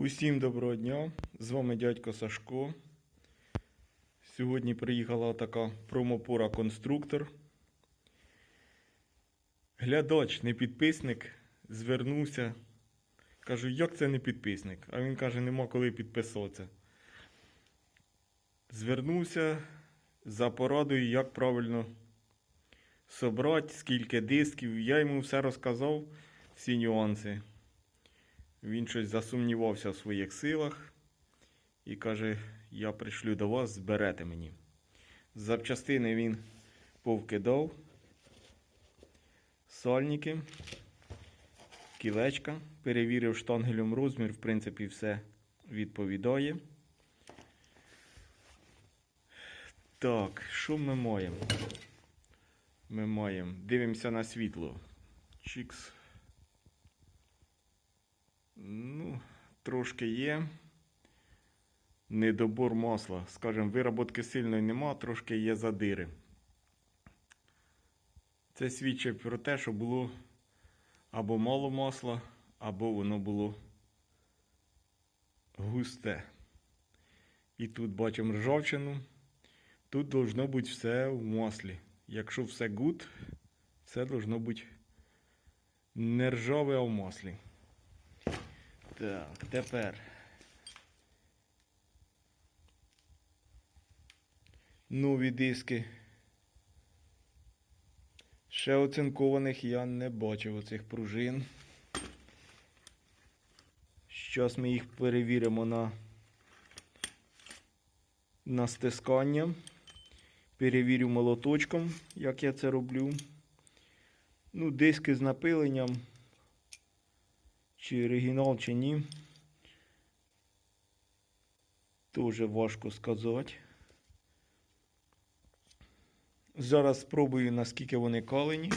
Усім доброго дня! З вами дядько Сашко. Сьогодні приїхала така промопора конструктор. Глядач, не підписник, звернувся. Кажу, як це не підписник? А він каже, нема коли підписатися. Звернувся за порадою, як правильно собрати, скільки дисків. Я йому все розказав, всі нюанси. Він щось засумнівався в своїх силах і каже: Я пришлю до вас, зберете мені. Запчастини він повкидав, сальники, кілечка, перевірив штангелем розмір, в принципі, все відповідає. Так, що ми маємо? Ми маємо. Дивимося на світло. Чікс. Ну, трошки є. Недобор масла. Скажем, вироботки сильної нема, трошки є задири. Це свідчить про те, що було або мало масла, або воно було густе. І тут бачимо ржавчину. Тут должно бути все в маслі. Якщо все гуд, це должно бути не ржаве, а в маслі. Так, тепер. Нові диски. Ще оцинкованих я не бачив оцих пружин. Зараз ми їх перевіримо на, на стискання. Перевірю молоточком, як я це роблю. Ну, диски з напиленням чи оригінал, чи ні. Дуже важко сказати. Зараз спробую, наскільки вони калені.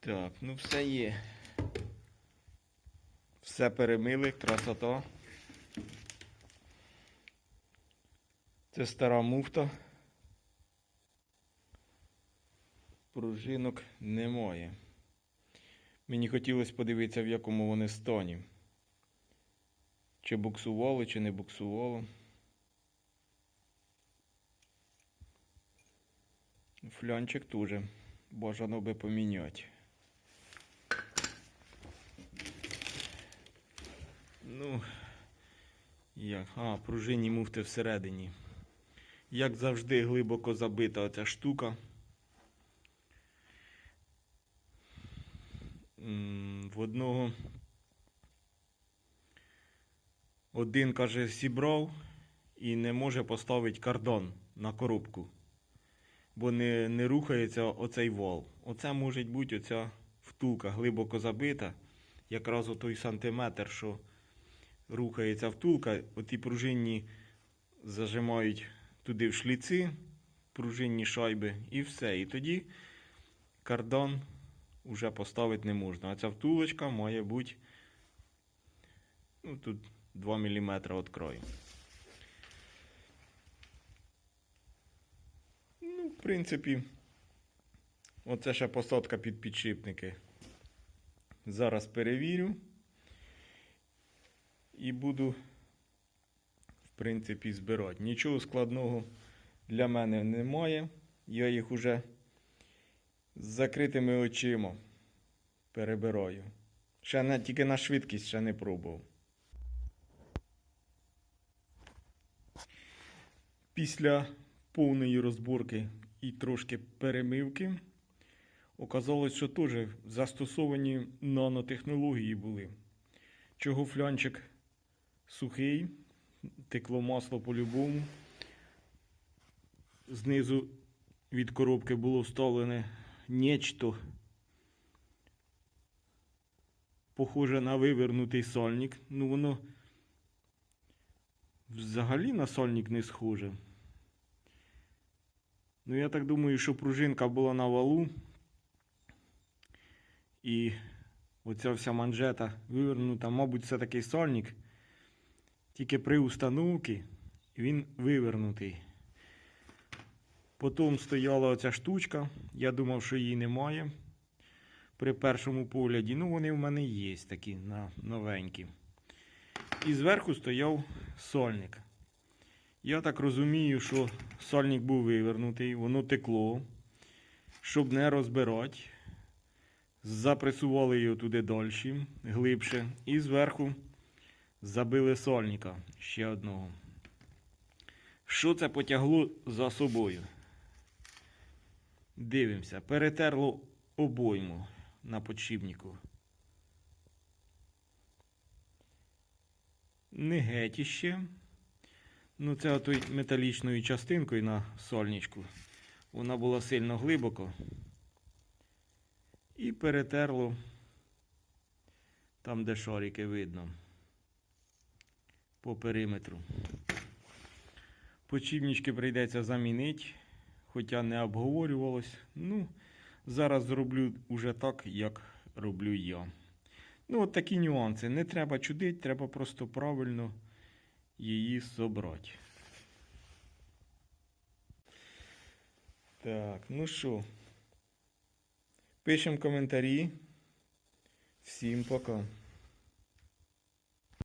Так, ну все є. Все перемили, красота. Це стара муфта. Пружинок немає. Мені хотілося подивитися, в якому вони стані. Чи буксувало, чи не буксувало. Флянчик теж бажано би поміняти. Ну, як? А, пружинні муфти всередині. Як завжди, глибоко забита оця штука. В одного один каже, зібрав і не може поставити кардон на коробку, бо не, не рухається оцей вал. Оце може бути оця втулка глибоко забита, якраз о той сантиметр, що рухається втулка, оті пружинні зажимають туди в шліци, пружинні шайби і все. І тоді кардан вже поставити не можна. А ця втулочка має бути ну, тут 2 мм від краю. Ну, в принципі, оце ще посадка під підшипники. Зараз перевірю. І буду, в принципі, збирати. Нічого складного для мене немає. Я їх уже з закритими очима перебираю. Ще не, тільки на швидкість ще не пробував. Після повної розборки і трошки перемивки оказалось, що теж застосовані нанотехнології були. Чого флянчик сухий, текло масло по-любому. Знизу від коробки було вставлене нечто похоже на вивернутий сальник. Ну, воно взагалі на сальник не схоже. Ну, я так думаю, що пружинка була на валу. І оця вся манжета вивернута, мабуть, це такий сальник. Тільки при установці він вивернутий. Потім стояла оця штучка. Я думав, що її немає. При першому погляді. Ну, вони в мене є такі на, новенькі. І зверху стояв сольник. Я так розумію, що сольник був вивернутий, воно текло. Щоб не розбирати, запресували його туди далі, глибше, і зверху забили сольника ще одного. Що це потягло за собою? Дивимося, перетерло обойму на подшипнику. Не геть іще. Ну, це отой металічною частинкою на сольничку. Вона була сильно глибоко. І перетерло там, де шарики видно. По периметру. Почівнички прийдеться замінити, хоча не обговорювалось. Ну, зараз зроблю уже так, як роблю я. Ну, от такі нюанси. Не треба чудити, треба просто правильно її собрати. Так, ну що, пишемо коментарі. Всім пока.